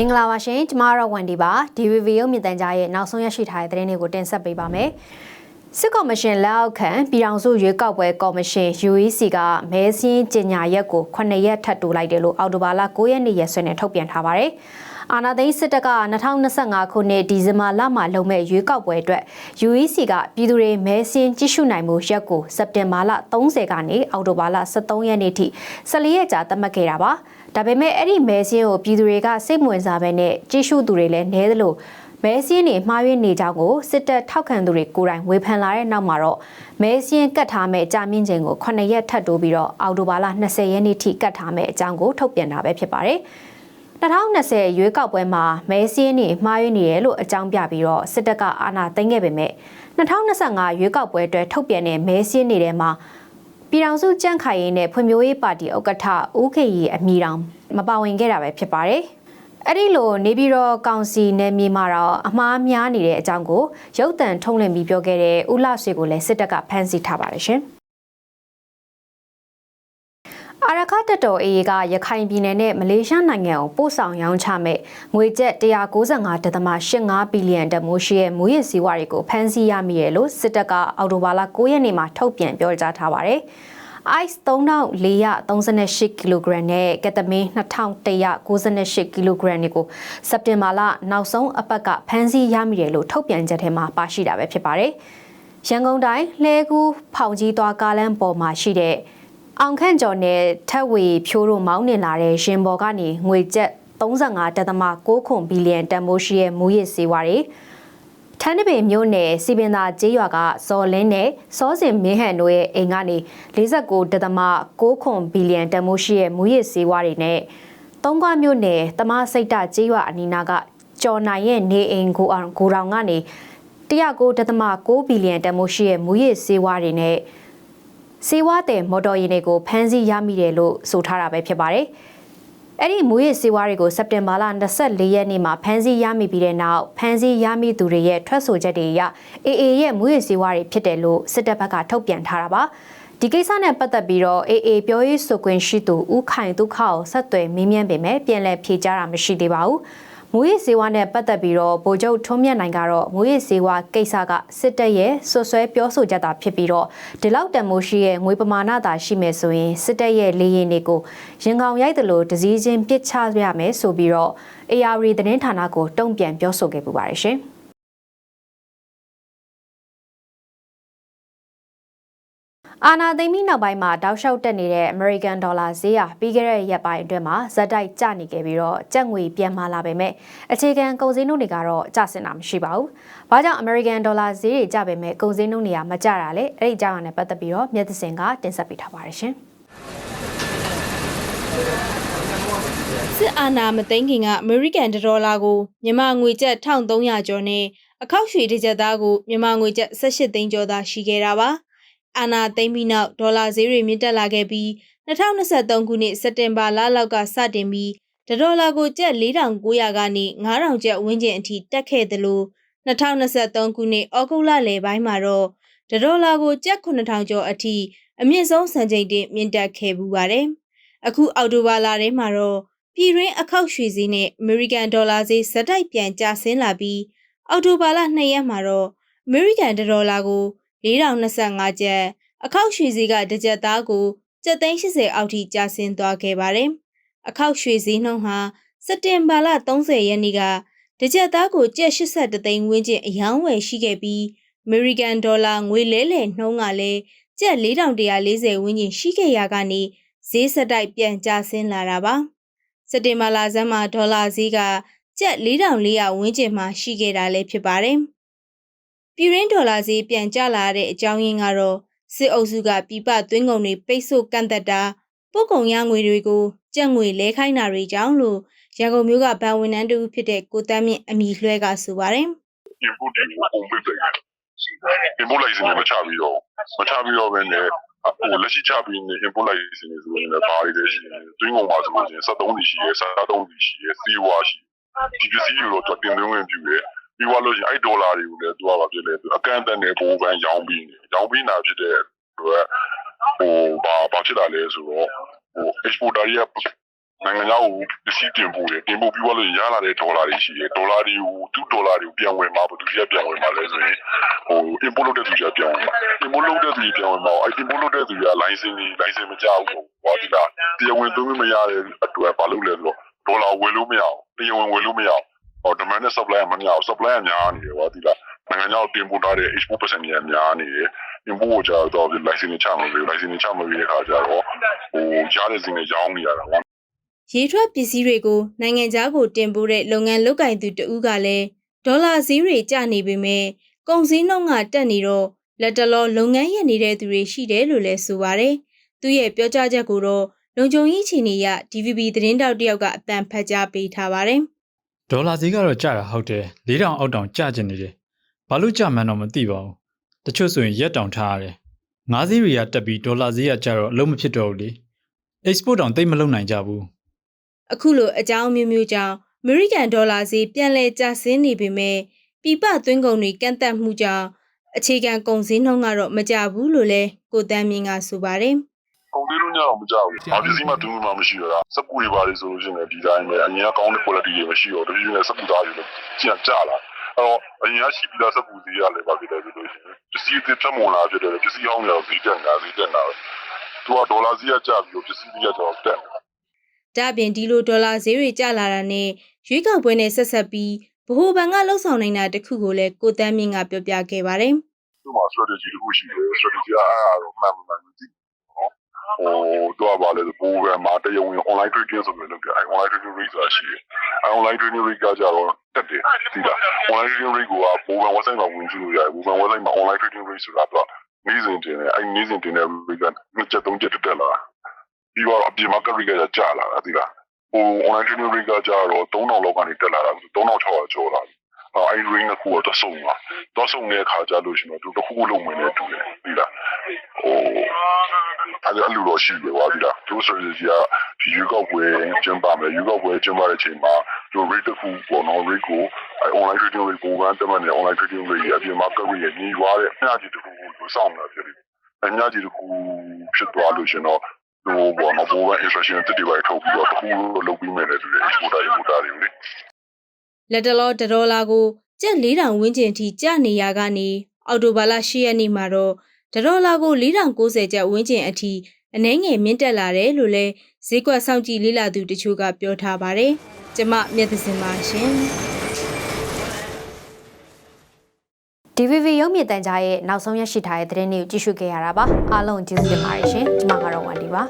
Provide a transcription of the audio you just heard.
မင်္ဂလာပါရှင်ကျမတို့ဝန်ဒီပါ DVV ရုပ်မြင်သံကြားရဲ့နောက်ဆုံးရရှိထားတဲ့သတင်းတွေကိုတင်ဆက်ပေးပါမယ်စစ်ကော်မရှင်လက်အောက်ခံပြည်ထောင်စုရွေးကောက်ပွဲကော်မရှင် UEC ကမဲစင်းကျင်ညာရက်ကို9ရက်ထပ်တိုးလိုက်တယ်လို့အော်တိုဘာလ9ရက်နေ့ရက်စွဲနဲ့ထုတ်ပြန်ထားပါတယ်အာနာသိန်းစစ်တပ်က2025ခုနှစ်ဒီဇင်ဘာလမှာလုပ်မဲ့ရွေးကောက်ပွဲအတွက် UEC ကပြည်သူတွေမဲစင်းကြည့်ရှုနိုင်မှုရက်ကိုစက်တင်ဘာလ30ကနေအောက်တိုဘာလ23ရက်နေ့ထိ14ရက်ကြာသတ်မှတ်ခဲ့တာပါ ဒါပေမဲ့အဲ့ဒီမဲစင်းကိုပြည်သူတွေကစိတ်ဝင်စားပဲနဲ့ကြည့်ရှုသူတွေလည်းနည်းသလိုမဲစင်းတွေမှားယွင်းနေကြောင်းကိုစစ်တပ်ထောက်ခံသူတွေကိုယ်တိုင်ဝေဖန်လာတဲ့နောက်မှာတော့မဲစင်းကတ်ထားမဲ့ကြာမြင့်ချိန်ကို9ရက်ထပ်တိုးပြီးတော့အောက်တိုဘာလ20ရက်နေ့ထိကတ်ထားမဲ့အကြောင်းကိုထုတ်ပြန်တာပဲဖြစ်ပါတယ်2020ရွေးကောက်ပွဲမှာမဲစင်းတွေမှားယွင်းနေတယ်လို့အကြောင်းပြပြီးတော့စစ်တပ်ကအာဏာသိမ်းခဲ့ပေမဲ့2025ရွေးကောက်ပွဲအတွက်ထုတ်ပြန်တဲ့မဲစင်းတွေထဲမှာ ပြည်ထောင်စုကြန့်ခိုင်ရေးနဲ့ဖွံ့ဖြိုးရေးပါတီဥက္ကဋ္ဌဦးခေရီအမည်တောင်မပါဝင်ခဲ့တာပဲဖြစ်ပါတယ်။အဲ့ဒီလိုနေပြည်တော်ကောင်စီနယ်မြေမှာတော့အမှားများနေတဲ့အကြောင်းကိုရုပ်သံထုတ်လွှင့်ပြီးပြောခဲ့တဲ့ဦးလှဆွေကိုလည်းစစ်တပ်ကဖမ်းဆီးထားပါတယ်ရှင်။ အာရခတက်တော်အေကရခိုင်ပြည်နယ်နဲ့မလေးရှားနိုင်ငံကိုပို့ဆောင်ရောင်းချမဲ့ငွေကျပ်195.85ဘီလီယံတန်မိုးရှိရဲ့မူရစ်စည်းဝါးတွေကိုဖမ်းဆီးရမိရလို့စစ်တပ်ကအော်တိုဘာလ9ရက်နေ့မှာထုတ်ပြန်ပြောကြားထားပါတယ်။ ice 3438ကီလိုဂရမ်နဲ့ကက်တမင်း2198ကီလိုဂရမ်တွေကိုစက်တင်ဘာလနောက်ဆုံးအပတ်ကဖမ်းဆီးရမိတယ်လို့ထုတ်ပြန်ချက်ထဲမှာပါရှိတာပဲဖြစ်ပါတယ်။ရန်ကုန်တိုင်းလှဲကူးဖောင်ကြီးသွားကားလမ်းပေါ်မှာရှိတဲ့ အောင်ခန့်ကျော်နဲ့ထက်ဝေဖြိုးတို့မောင်းနှင်လာတဲ့ရှင်ဘော်ကနေငွေကျပ်35.6ခွန်ဘီလီယံတန်ဖိုးရှိတဲ့မူရစ်စေဝါတွေထန်းတပင်မြို့နယ်စီပင်သာကျေးရွာကဇော်လင်းနဲ့စောစင်မင်းဟန်တို့ရဲ့အိမ်ကနေ49.6ခွန်ဘီလီယံတန်ဖိုးရှိတဲ့မူရစ်စေဝါတွေနဲ့သုံးခွမြို့နယ်တမစိတ်တကျေးရွာအနီးနားကကျော်နိုင်ရဲ့နေအိမ်ကိုအောင်ကိုတောင်ကနေ109.6ဘီလီယံတန်ဖိုးရှိတဲ့မူရစ်စေဝါတွေနဲ့ စေဝါတဲ့မော်တော်ယာဉ်တွေကိုဖမ်းဆီးရမိတယ်လို့ဆိုထားတာပဲဖြစ်ပါတယ်။အဲ့ဒီမူရစ်စေဝါတွေကိုစက်တင်ဘာလ24ရက်နေ့မှာဖမ်းဆီးရမိပြီးတဲ့နောက်ဖမ်းဆီးရမိသူတွေရဲ့ထွက်ဆိုချက်တွေအရ AA ရဲ့မူရစ်စေဝါတွေဖြစ်တယ်လို့စစ်တပ်ဘက်ကထုတ်ပြန်ထားတာပါ။ဒီကိစ္စနဲ့ပတ်သက်ပြီးတော့ AA ပြောရေးဆိုခွင့်ရှိသူဦးခိုင်ဒုက္ခကိုဆက်သွယ်မေးမြန်းပေမဲ့ပြန်လည်ဖြေကြားတာမရှိသေးပါဘူး။ မူရစ်စေဝါနဲ့ပတ်သက်ပြီးတော့ဗိုလ်ချုပ်ထွန်းမြတ်နိုင်ကတော့မူရစ်စေဝါကိစ္စကစစ်တပ်ရဲ့ဆွဆွဲပြောဆိုချက်သာဖြစ်ပြီးတော့ဒီလောက်တန်မိုးရှိရဲ့ငွေပမာဏသာရှိမယ်ဆိုရင်စစ်တပ်ရဲ့လေရင်တွေကိုရင်ကောင်ရိုက်တယ်လို့တစည်းချင်းပစ်ချရမယ်ဆိုပြီးတော့ AR သတင်းဌာနကိုတုံ့ပြန်ပြောဆိုခဲ့ပူပါတယ်ရှင်။ အာနာသိမ့်ပြီးနောက်ပိုင်းမှာတောက်လျှောက်တက်နေတဲ့အမေရိကန်ဒေါ်လာဈေးဟာပြီးခဲ့တဲ့ရက်ပိုင်းအတွင်းမှာဇက်တိုက်ကျနေခဲ့ပြီးတော့ကျပ်ငွေပြန်မာလာပေမဲ့အခြေခံကုန်စည်နှုန်းတွေကတော့ကျဆင်းတာမရှိပါဘူး။ဘာကြောင့်အမေရိကန်ဒေါ်လာဈေးတွေကျပေမဲ့ကုန်စည်နှုန်းတွေကမကျတာလဲအဲ့ဒီအကြောင်းအရာနဲ့ပတ်သက်ပြီးတော့မြတ်သစင်ကတင်ဆက်ပေးထားပါတယ်ရှင်။စစ်အာဏာမသိမ်းခင်ကအမေရိကန်ဒေါ်လာကိုမြန်မာငွေကျပ်1300ကျော်နဲ့အခောက်ရွှေတစ်ကျပ်သားကိုမြန်မာငွေကျပ်18သိန်းကျော်သာရှိခဲ့တာပါ။ အာဏာသိမ်းပြီးနောက်ဒေါ်လာဈေးတွေမြင့်တက်လာခဲ့ပြီး2023ခုနှစ်စက်တင်ဘာလလောက်ကစတင်ပြီးဒေါ်လာကိုကျပ်4900ကနေ9000ကျပ်ဝန်းကျင်အထိတက်ခဲ့သလို2023ခုနှစ်ဩဂုတ်လလယ်ပိုင်းမှာတော့ဒေါ်လာကိုကျပ်9000ကျော်အထိအမြင့်ဆုံးစံချိန်တင်မြင့်တက်ခဲ့ပူပါတယ်။အခုအောက်တိုဘာလထဲမှာတော့ပြည်တွင်းအခောက်ရွှေဈေးနဲ့အမေရိကန်ဒေါ်လာဈေးစက်တိုက်ပြန်ကျဆင်းလာပြီးအောက်တိုဘာလ2ရက်မှာတော့အမေရိကန်ဒေါ်လာကို 4025ကျပ်အခောက်ရွှေဈေးကတစ်ကျပ်သားကိုကျပ်သိန်း80အောက်ထိကျဆင်းသွားခဲ့ပါတယ်။အခောက်ရွှေဈေးနှုန်းဟာစက်တင်ဘာလ30ရက်နေ့ကတစ်ကျပ်သားကိုကျပ်82သိန်းဝန်းကျင်အယောင်းဝယ်ရှိခဲ့ပြီးအမေရိကန်ဒေါ်လာငွေလဲလှယ်နှုန်းကလည်းကျပ်4140ဝန်းကျင်ရှိခဲ့ရာကနေဈေးဆက်တိုက်ပြန်ကျဆင်းလာတာပါ။စက်တင်ဘာလဆန်းမှာဒေါ်လာဈေးကကျပ်4400ဝန်းကျင်မှာရှိခဲ့တာလည်းဖြစ်ပါတယ်။ ပြည်ရင်းဒေါ်လာဈေးပြန်ကျလာတဲ့အကြောင်းရင်းကတော့စစ်အုပ်စုကပြပသွင်းကုန်တွေပိတ်ဆို့ကန့်သက်တာပို့ကုန်ရငွေတွေကိုကြက်ငွေလဲခိုင်းတာတွေကြောင့်လို့ရန်ကုန်မြို့ကဗန်ဝန်ထမ်းတူဖြစ်တဲ့ကိုတမ်းမြင့်အမိလွှဲကဆိုပါတယ်။ input တွေပုံပိတ်လိုက်တယ် input license မချပြီးတော့မချပြီးတော့ပဲねဟိုလက်ရှိချပြီးနေ input license ဆိုရင်လည်းဘာတွေလဲရှိတယ်တွင်းကုန်ပါဆိုလို့ရှိရင်73စီရှိရဲ73စီရှိရဲစီဝါရှိဒီပစ္စည်းတွေတော့တင်သွင်းဝင်ပြုတယ် ပြီးသွားလို့ရှိရင်အဲ့ဒေါ်လာတွေကိုလည်းသူကဘာဖြစ်လဲသူအကန့်အသတ်နဲ့ပိုးပန်းရောင်းပြီးနေရောင်းပြီးနာဖြစ်တဲ့အတွက်ဟိုဘာဘာဖြစ်လာလဲဆိုတော့ဟို exporter တွေကနိုင်ငံခြားကိုပစ္စည်းတင်ပို့တယ်တင်ပို့ပြီးတော့လည်းရလာတဲ့ဒေါ်လာတွေရှိတယ်ဒေါ်လာတွေကိုသူ့ဒေါ်လာတွေကိုပြန်ဝင်မှာဘယ်သူကြီးကပြန်ဝင်မှာလဲဆိုရင်ဟို import လုပ်တဲ့သူကြီးကပြန်ဝင်မှာ import လုပ်တဲ့သူကြီးပြန်ဝင်မှာအဲ့ import လုပ်တဲ့သူကြီးက license တွေ license မကြောက်ဘူးဟောဒီလားတရားဝင်သွင်းမရတဲ့အတွက်ဘာလို့လဲဆိုတော့ဒေါ်လာဝယ်လို့မရအောင်တရားဝင်ဝယ်လို့မရအောင် ဟော demand နဲ့ supply မများအောင် supply ကများနေတယ်ဟောဒီလားနိုင်ငံခြားကိုတင်ပို့ထားတဲ့ export percent ကြီးကများနေတယ် import ကိုကြာတော့ license ချမှာပဲ license ချမှာပဲခါကြတော့ဟိုကြားတဲ့စင်းတွေရောင်းနေရတာဟောရေထွက်ပစ္စည်းတွေကိုနိုင်ငံခြားကိုတင်ပို့တဲ့လုပ်ငန်းလုပ်ကင်သူတဦးကလည်းဒေါ်လာဈေးတွေကျနေပေမဲ့ကုန်စည်နှုန်းကတက်နေတော့လက်တလောလုပ်ငန်းရနေတဲ့သူတွေရှိတယ်လို့လည်းဆိုပါတယ်။သူရဲ့ပြောကြားချက်ကိုတော့လုံခြုံရေးချီနေရ DVB သတင်းတောက်တယောက်ကအတန်ဖတ်ကြားပေးထားပါတယ်။ ဒေါ်လာဈေးကတော့ကျတာဟုတ်တယ်၄တောင်အောက်တောင်ကျကျင်နေတယ်ဘာလို့ကျမှန်းတော့မသိပါဘူးတချို့ဆိုရင်ရက်တောင်ထားရတယ်ငါးဈေးတွေကတက်ပြီးဒေါ်လာဈေးကကျတော့အလုံးမဖြစ်တော့ဘူးလေ export တောင်သိမ့်မလုပ်နိုင်ကြဘူးအခုလိုအကြောင်းအမျိုးမျိုးကြောင့်အမေရိကန်ဒေါ်လာဈေးပြန်လည်ကျဆင်းနေပေမဲ့ပြပသွင်းကုန်တွေကန့်သက်မှုကြောင့်အခြေခံကုန်စည်နှုန်းကတော့မကျဘူးလို့လည်းကိုတန်းမြင့်ကဆိုပါတယ် ကုန်သေးလို့ညတော့မကြောက်ဘူး။ဘာပစ္စည်းမှတူးမှမရှိတော့တာ။စက်ကူတွေပါလေဆိုလို့ရှိရင်လည်းဒီတိုင်းပဲအရင်ကကောင်းတဲ့ quality တွေမရှိတော့တပြည့်နဲ့စက်ကူသားတွေလည်းကျန်ကြလာ။အဲ့တော့အရင်ကရှိပြီးသားစက်ကူတွေရလည်းပါဖြစ်တယ်ဆိုလို့ရှိရင်ပစ္စည်းတွေတက်မလာဖြစ်တယ်ပစ္စည်းဟောင်းတွေတော့ဈေးတက်နေတာဈေးတက်နေတာပဲ။သူကဒေါ်လာဈေးကကျပြီးတော့ပစ္စည်းတွေကတော့တက်နေတာ။ဒါ့အပြင်ဒီလိုဒေါ်လာဈေးတွေကျလာတာနဲ့ရွေးကောက်ပွဲနဲ့ဆက်ဆက်ပြီးဗဟိုဘဏ်ကလှုပ်ဆောင်နေတာတစ်ခုကိုလည်းကိုတန်းမြင့်ကပြောပြခဲ့ပါတယ်။သူ့မှာ strategy တစ်ခုရှိတယ် strategy ကအဲ့ဒါတော့မှန်မှန်မသိဘူး နော်။ဟိုတော့ပါလေဘိုးကမှာတရားဝင် online trading ဆိုပြီးလုပ်ကြ။ online trading rate ဆိုတာရှိတယ်။အဲ online trading rate ကကြတော့တက်တယ်ဒီလား online trading rate ကဘိုးက website မှာဝင်ကြည့်လို့ရတယ်ဘိုးက website မှာ online trading rate ဆိုတာတော့နေ့စဉ်တင်တယ်အဲနေ့စဉ်တင်တဲ့ rate ကနှစ်ချက်သုံးချက်တက်လာပြီးတော့အပြင် market rate ကကျလာတာဒီလားဟို online trading rate ကကြတော့3000လောက်ကနေတက်လာတာ3600ကျော်လာအဲ rate နှစ်ခုတော့ဆုံးသွားတော့ဆုံးတဲ့အခါကျလို့ရှိရင်တော့သူတစ်ခုလုံးဝင်နေတူတယ်ဒီလားဟို အဲ့ဒါလူတော့ရှိတယ်ကွာဒီလားသူ strategy ကဒီရွေးကောက်ပွဲကျင်းပမယ်ရွေးကောက်ပွဲကျင်းပတဲ့အချိန်မှာသူ rate တစ်ခုပေါ်တော့ rate ကိုအဲ online trading rate ကိုကတမန်နဲ့ online trading rate ရဲ့အပြင် market rate ရဲ့ညီွားတဲ့မျှကြီးတစ်ခုကိုစောင့်နေတာဖြစ်တယ်အမျှကြီးတစ်ခုဖြစ်သွားလို့ရှင်တော့ဟိုဘောနော်ဘောက instruction တစ်တိပိုက်ထုတ်ပြီးတော့တစ်ခုလုပ်ပြီးမယ်လေသူ exporter importer တွေလေ။လက်တလောတစ်ဒေါ်လာကိုကျပ်4000ဝန်းကျင်ထိကျနေရကနေအော်တိုဘာလ10ရက်နေ့မှာတော့တစ် ဒေါ်လာကို4090ကျပ်ဝန်းကျင်အထိအနှဲငယ်မြင့်တက်လာတယ်လို့လည်းဈေးကွက်စောင့်ကြည့်လေ့လာသူတချို့ကပြောထားပါတယ်။ကျမမြတ်သစင်ပါရှင်။ DVB ရုပ်မြင်သံကြားရဲ့နောက်ဆုံးရရှိထားတဲ့သတင်းတွေကိုကြည့်ရှုခဲ့ရတာပါအားလုံးကျေးဇူးတင်ပါတယ်ရှင်ကျွန်မကတော့ဝန်ဒီပါ